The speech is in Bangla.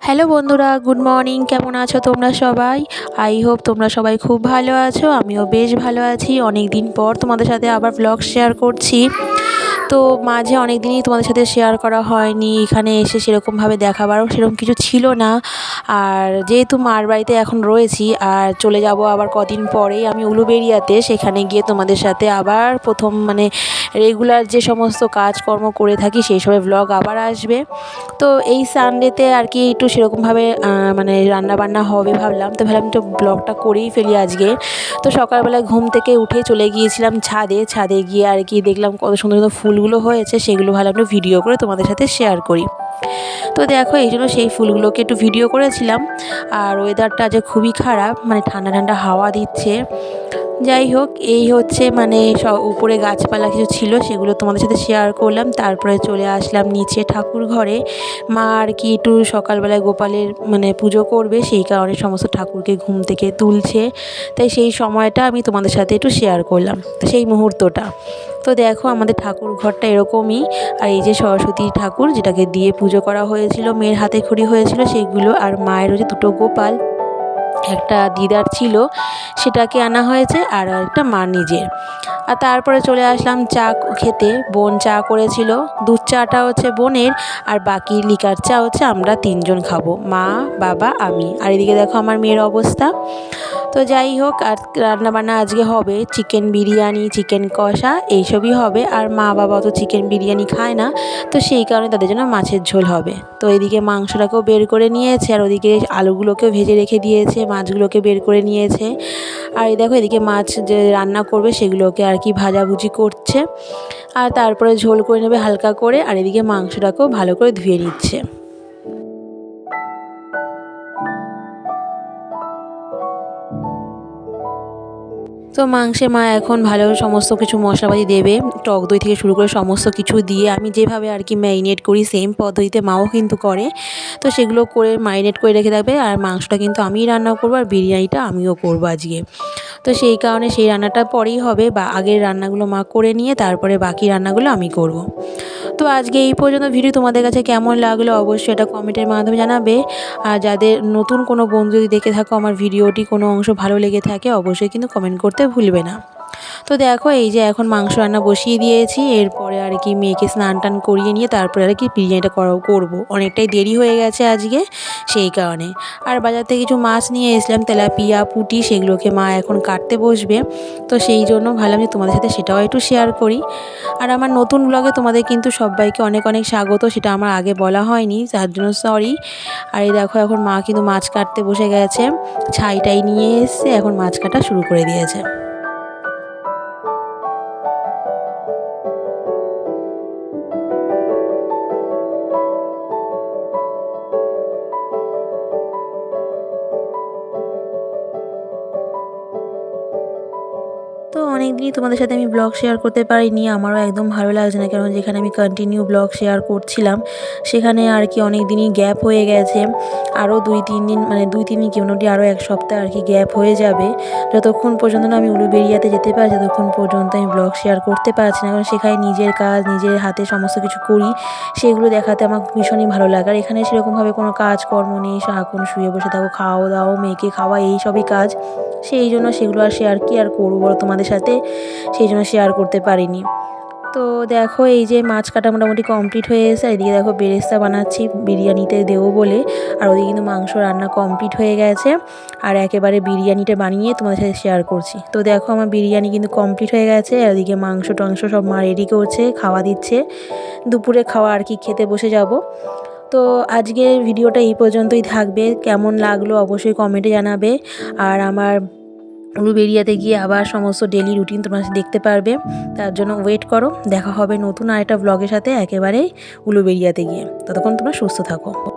হ্যালো বন্ধুরা, গুড মর্নিং। কেমন আছো তোমরা সবাই? আই হোপ তোমরা সবাই খুব ভালো আছো। আমিও বেশ ভালো আছি। অনেক দিন পর তোমাদের সাথে আবার ব্লগ শেয়ার করছি। তো মাঝে অনেক দিনই তোমাদের সাথে শেয়ার করা হয়নি, এখানে এসে সেরকমভাবে দেখাবারও সেরকম কিছু ছিল না। আর যেহেতু মার বাড়িতে এখন রয়েছি, আর চলে যাব আবার কদিন পরেই আমি উলুবেরিয়াতে সেখানে গিয়ে তোমাদের সাথে আবার প্রথম মানে রেগুলার যে সমস্ত কাজকর্ম করে থাকি, সেই সবের ব্লগ আবার আসবে। তো এই সানডেতে আর কি একটু সেরকমভাবে মানে রান্নাবান্না হবে ভাবলাম। তো ভাবলাম একটু ব্লগটা করেই ফেলি আজকে। তো সকালবেলা ঘুম থেকে উঠে চলে গিয়েছিলাম ছাদে ছাদে গিয়ে আর কি দেখলাম কত সুন্দর সুন্দর ফুলগুলো হয়েছে, সেগুলো ভালো একটু ভিডিও করে তোমাদের সাথে শেয়ার করি। তো দেখো, এই জন্য সেই ফুলগুলোকে একটু ভিডিও করেছিলাম। আর ওয়েদারটা যে খুবই খারাপ মানে ঠান্ডা ঠান্ডা হাওয়া দিচ্ছে। যাই হোক, এই হচ্ছে মানে উপরে গাছপালা কিছু ছিল, সেগুলো তোমাদের সাথে শেয়ার করলাম। তারপরে চলে আসলাম নিচে ঠাকুর ঘরে। মা আর কি একটু সকালবেলায় গোপালের মানে পুজো করবে, সেই কারণে সমস্ত ঠাকুরকে ঘুম থেকে তুলছে। তাই সেই সময়টা আমি তোমাদের সাথে একটু শেয়ার করলাম। সেই মুহূর্তটা। তো দেখো, আমাদের ঠাকুর ঘরটা এরকমই। আর এই যে সরস্বতী ঠাকুর, যেটাকে দিয়ে পুজো করা হয়েছিল, মেয়ের হাতে খড়ি হয়েছিল সেইগুলো আর মায়ের যে দুটো গোপাল। একটা দিদার ছিল, সেটাকে আনা হয়েছে আর একটা মা নিজের। আর তারপরে চলে আসলাম চা খেতে। বোন চা করেছিল, দুধ চাটা হচ্ছে বোনের আর বাকি লিকার চা হচ্ছে আমরা তিনজন খাব, মা, বাবা, আমি। আর এদিকে দেখো আমার মেয়ের অবস্থা। তো যাই হোক, আর রান্নাবান্না আজকে হবে চিকেন বিরিয়ানি, চিকেন কষা, এইসবই হবে। আর মা বাবা তো চিকেন বিরিয়ানি খায় না, তো সেই কারণে তাদের জন্য মাছের ঝোল হবে। তো এদিকে মাংসটাকেও বের করে নিয়েছে, আর ওদিকে আলুগুলোকেও ভেজে রেখে দিয়েছে, মাছগুলোকে বের করে নিয়েছে। আর এই দেখো, এদিকে মাছ যে রান্না করবে সেগুলোকে আর কি ভাজাভুজি করছে। আর তারপরে ঝোল করে নেবে হালকা করে, আর এদিকে মাংসটাকেও ভালো করে ধুয়ে নিচ্ছে। তো মাংসে মা এখন ভালো সমস্ত কিছু মশলাপাতি দেবে, টক দই থেকে শুরু করে সমস্ত কিছু দিয়ে আমি যেভাবে আর কি ম্যারিনেট করি সেম পদ্ধতিতে মাও কিন্তু করে তো সেগুলো করে ম্যারিনেট করে রেখে থাকবে আর মাংসটা কিন্তু আমিই রান্না করব আর বিরিয়ানিটা আমিও করব আজকে তো সেই কারণে সেই রান্নাটা পরেই হবে বা আগের রান্নাগুলো মা করে নিয়ে তারপরে বাকি রান্নাগুলো আমি করব। তো আজকে এই পর্যন্ত ভিডিও তোমাদের কাছে কেমন লাগল অবশ্যই এটা কমেন্টের মাধ্যমে জানাবে। আর যাদের নতুন কোনো বন্ধু যদি দেখে থাকো, আমার ভিডিওটি কোনো অংশ ভালো লেগে থাকে, অবশ্যই কিন্তু কমেন্ট করতে ভুলবে না। তো দেখো, এই যে এখন মাংস রান্না বসিয়ে দিয়েছি, এরপরে আর কি মেয়েকে স্নান টান করিয়ে নিয়ে তারপরে আর কি বিরিয়ানিটা করব। অনেকটাই দেরি হয়ে গেছে আজকে, সেই কারণে। আর বাজার থেকে কিছু মাছ নিয়ে এসলাম, তেলাপিয়া, পুটি, সেগুলোকে মা এখন কাটতে বসবে। তো সেই জন্য ভাবলাম যে তোমাদের সাথে সেটাও একটু শেয়ার করি। আর আমার নতুন ব্লগে তোমাদের কিন্তু সবাইকে অনেক অনেক স্বাগত, সেটা আমার আগে বলা হয়নি তার জন্য সরি আর এই দেখো, এখন মা কিন্তু মাছ কাটতে বসে গেছে ছাইটাই নিয়ে এসছে, এখন মাছ কাটা শুরু করে দিয়েছে। তো অনেক দিনই তোমাদের সাথে আমি ব্লগ শেয়ার করতে পারিনি। আমারও একদম ভালো লাগছে না কারণ যেখানে আমি কন্টিনিউ ব্লগ শেয়ার করছিলাম, সেখানে আর কি অনেক দিনই গ্যাপ হয়ে গেছে। আরও দুই তিন দিন মানে দুই তিন দিন মোটামুটি আরও এক সপ্তাহ আর কি গ্যাপ হয়ে যাবে। যতক্ষণ পর্যন্ত না আমি উলুবেরিয়াতে যেতে পারি ততক্ষণ পর্যন্ত আমি ব্লগ শেয়ার করতে পারছি না, কারণ সেখানে নিজের কাজ, নিজের হাতে সমস্ত কিছু করি, সেগুলো দেখাতে আমার ভীষণই ভালো লাগে। আর এখানে সেরকমভাবে কোনো কাজকর্ম নেই, সারাক্ষণ শুয়ে বসে থাকো, খাওয়া দাওয়া, মেয়েকে খাওয়া, এই সবই কাজ। সেই জন্য সেগুলো আর শেয়ার কি আর করব তোমাদের সাথে? সেই জন্য শেয়ার করতে পারিনি। তো দেখো, এই যে মাছ কাটা মোটামুটি কমপ্লিট হয়ে এসে এদিকে দেখো বেরেস্তা বানাচ্ছি, বিরিয়ানিতে দেবো বলে। আর ওদিকে কিন্তু মাংস রান্না কমপ্লিট হয়ে গেছে, আর একেবারে বিরিয়ানিটা বানিয়ে তোমাদের সাথে শেয়ার করছি। তো দেখো, আমার বিরিয়ানি কিন্তু কমপ্লিট হয়ে গেছে, আর ওদিকে মাংস টাংস সব মা রেডি করছে, খাওয়া দিচ্ছে। দুপুরে খাওয়া আর কি খেতে বসে যাব। তো আজকের ভিডিওটা এই পর্যন্তই থাকবে। কেমন লাগল অবশ্যই কমেন্টে জানাবে। আর আমার উলুবেরিয়াতে গিয়ে আবার সমস্ত ডেলি রুটিন তোমরা দেখতে পারবে। তার জন্য ওয়েট করো, দেখা হবে নতুন আরেকটা ব্লগের সাথে একেবারেই উলুবেরিয়াতে গিয়ে। ততক্ষণ তোমরা সুস্থ থাকো।